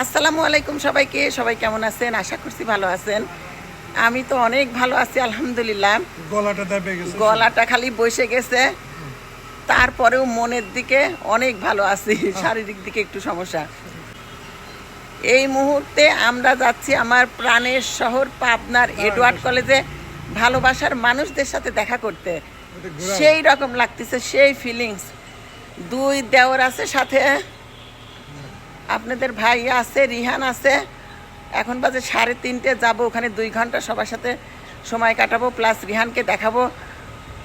আসসালামু আলাইকুম সবাইকে সবাই কেমন আছেন? আশা করছি ভালো আছেন। আমি তো অনেক ভালো আছি আলহামদুলিল্লাহ। গলাটা দাবে গেছে। গলাটা খালি বসে গেছে। তারপরেও মনের দিকে অনেক ভালো আছি শারীরিক দিকে একটু সমস্যা। এই মুহূর্তে আমরা যাচ্ছি আমার প্রাণের শহর পাবনার এডওয়ার্ড কলেজে ভালোবাসার মানুষদের সাথে দেখা করতে। সেই রকম লাগতেছে সেই ফিলিংস দুই দেওর আছে সাথে। আপনাদের ভাই আছে রিহান আছে। এখন বাজে সাড়ে তিনটে যাব ওখানে দুই ঘণ্টা সবার সাথে সময় কাটাবো প্লাস রিহানকে দেখাবো।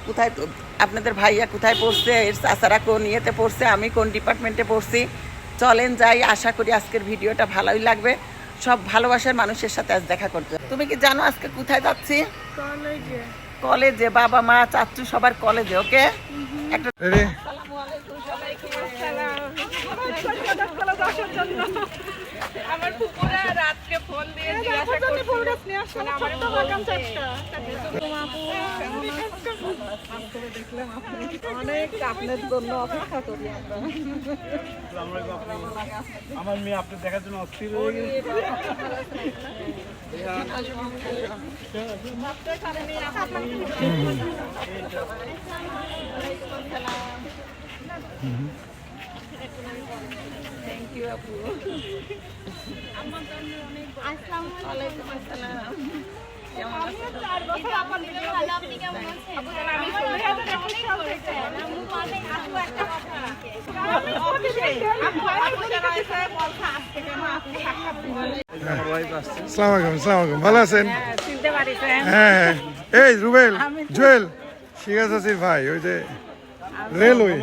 কোথায় তো- আপনাদের ভাইয়া কোথায় পড়ছে এর চাচারা কোন ইয়েতে পড়ছে আমি কোন ডিপার্টমেন্টে পড়ছি। চলেন যাই আশা করি আজকের ভিডিওটা ভালোই লাগবে। সব ভালোবাসার মানুষের সাথে আজ দেখা করতে তুমি কি জানো আজকে কোথায় যাচ্ছি? কলেজে বাবা মা চাচু সবার কলেজে ওকে? একটা আমার আমার অনেক আপনার জন্য অপেক্ষা করি আমার। মেয়ে আপনি দেখার জন্য অস্থির হয়ে গেছে। ভালো আছেন আপু ভালো হ্যাঁ হ্যাঁ এই রুবেল জুয়েল। শিখাস আছিস ভাই ওই যে রেলওয়ে।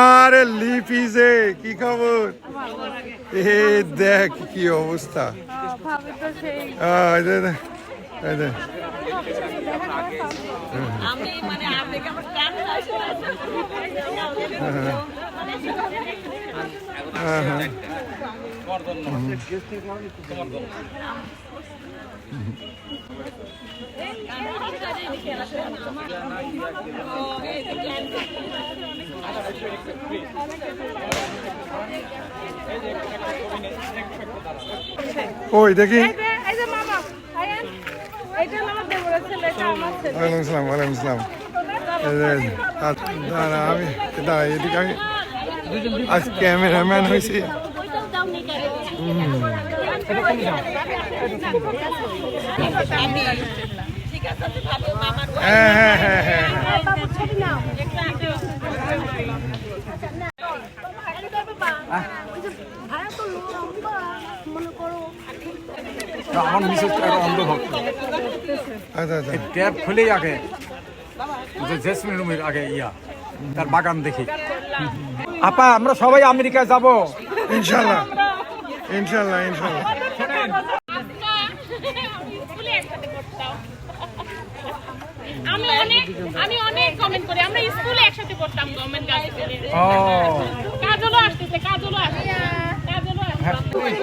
আরে লিপি যে কি খবর? এ দেখ কি অবস্থা। আহ, ওই দেখি। ওয়ালাইকুম আসসালাম ওয়ালাইকুম আসসালাম। এই যে, আ- দাঁড়া আমি দাঁড়া এদিকে আমি আজ ক্যামেরাম্যান হয়েছি ঠিক আছে আমি ভাবো মামার হ্যাঁ হ্যাঁ হ্যাঁ হ্যাঁ আমার মিসেস অন্ধভক্ত ট্যাপ খুলেই আগে জেসমিন রুমের আগে ইয়া। তার বাগান দেখি। আপা আমরা সবাই আমেরিকায় যাব। ইনশাল্লাহ। ইনশাল্লাহ ইনশাল্লাহ। আমি অনেক আমি অনেক কমেন্ট করি। আমরা স্কুলে একসাথে পড়তাম গভর্নমেন্ট গার্লস ও। কাজলও আসতেছে কাজলও আসতেছে। কাজলও আসতেছে।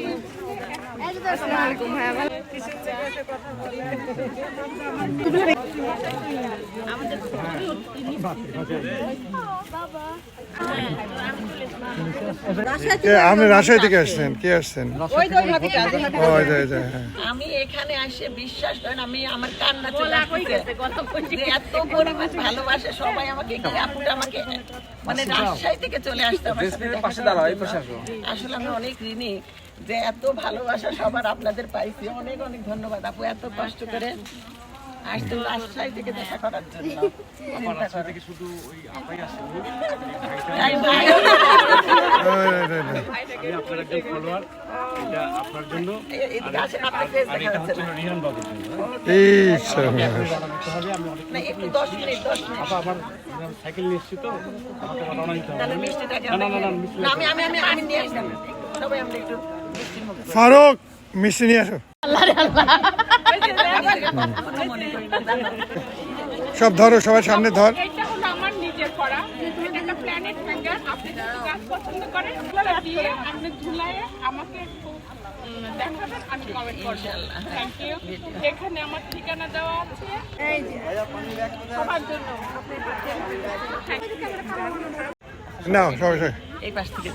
আপনি রাজশাহী থেকে আসছেন? কে আসছেন? হ্যাঁ। আমি এখানে আসে বিশ্বাস করেন আমি আমার কান্না চলে আসছে এত পরিমাণ ভালোবাসে সবাই আমাকে আপুটা আমাকে মানে রাজশাহী থেকে চলে আসতে। আসলে আমি অনেক ঋণী। যে এত ভালোবাসা সবার আপনাদের পাইছি। অনেক অনেক ধন্যবাদ। আপু এত কষ্ট করে আসতে রাজশাহী থেকে দেখা করার জন্য। আমি- আমি- আমি- আমি নিয়ে আসলাম। সবাই আমরা একটু ফারুক মিষ্টি নিয়ে আসো। সব ধরো সবার সামনে ধর। এটা হলো আমার নিজের করা। এটা একটা প্ল্যানেট ফিঙ্গার আপনি যদি গাছ পছন্দ করেন ওগুলো দিয়ে আপনি ঝুলায়ে আমাকে একটু উম, দেখাবেন আমি কমেন্ট করব। থ্যাংক ইউ এখানে আমার ঠিকানা দেওয়া আছে। এই যে সবার জন্য। নাও সবাই সবাই। এই পাশ থেকে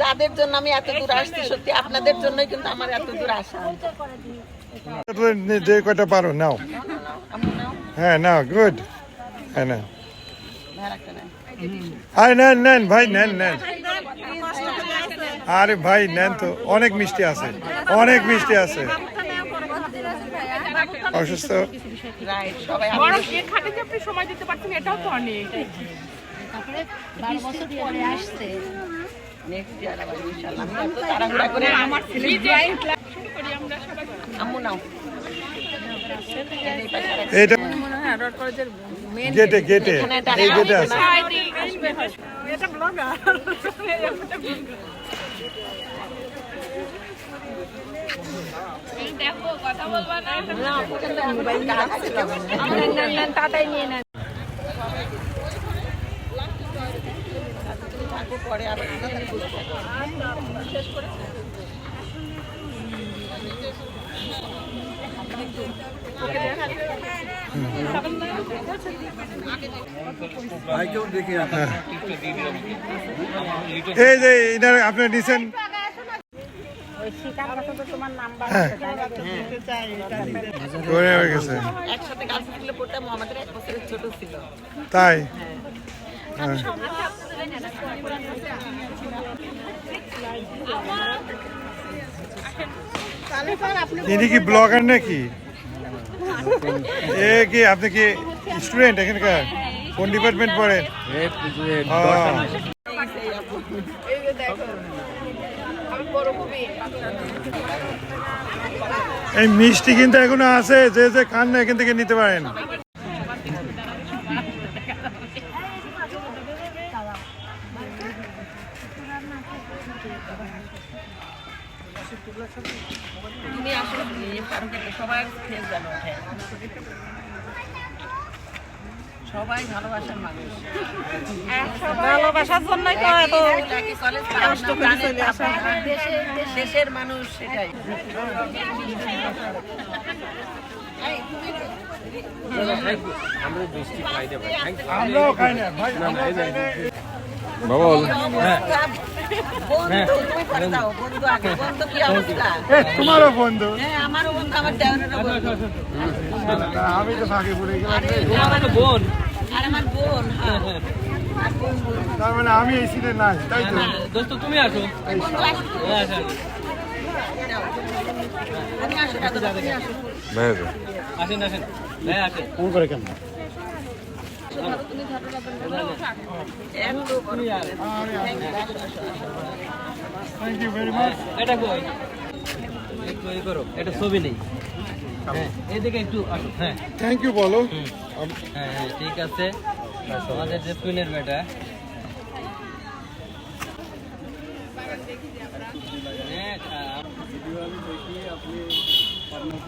যাদের জন্য আমি এত দূর আসছি সত্যি আপনাদের জন্যই কিন্তু আমার এত দূর আসা। যে কয়টা পারো নাও। হ্যাঁ নাও গুড হ্যাঁ। নেন নেন ভাই নেন নেন। আরে ভাই নেন তো অনেক মিষ্টি আছে অনেক মিষ্টি আছে। অসুস্থ? রাইট সবাই বরং এ খাটে যে আপনি সময় দিতে পারছেন এটাও তো অনেক। নেক্সট ইয়ার আবার ইনশাআল্লাহ। আমি এত তাড়াহুড়া করে আমার ছেলে শুরু করি আমরা সবাই। আম্মু নাও। এই পাশে রাখো। এইটা গেটে গেটে। এই গেটে আছে। এটা ব্লগার দেখো কথা বলবা না না, পর্যন্ত মোবাইল কাজ ছিল। তাড়াতাড়ি নিয়ে নেন থাকো, পরে আবার তাড়াতাড়ি বুঝতে এই যে এনার আপনি নিছেন তাই হ্যাঁ। ইনি কি ব্লগার নাকি এ কি আপনি কি স্টুডেন্ট এখানকার কোন ডিপার্টমেন্ট পড়েন ও, এই মিষ্টি কিন্তু এখনও আছে যে যে খান না এখান থেকে নিতে পারেন। তুমি সবাই ভালোবাসার মানুষ। ভালোবাসার জন্যই তো এত কষ্ট করে চলে আসা। দেশের মানুষ সেটাই। আমরাও খাই না ভাই বন্ধু তুমি করে দাও বন্ধু আগে বন্ধু কি অবস্থা? তোমারও বন্ধু। হ্যাঁ আমারও বন্ধু আমার আমি তো ফাঁকে পড়ে গেলাম। বোন। আর আমার বোন হ্যাঁ। আর বোন তার মানে আমি এই সিটে নাই তাই তো? দোস্ত তুমি আসো। বন্ধু আসো। হ্যাঁ আসো আমি আসো না দাদা তুমি আসো। আসেন আসেন। হ্যাঁ আসেন এত বড় থ্যাংক ইউ ভেরি মাচ এটা কই? একটু করো এটা ছবি নেই। হ্যাঁ এইদিকে একটু আসো হ্যাঁ। থ্যাংক ইউ বলো। হ্যাঁ হ্যাঁ ঠিক আছে। আমাদের যে টুইনের বেটা হ্যাঁ, আ-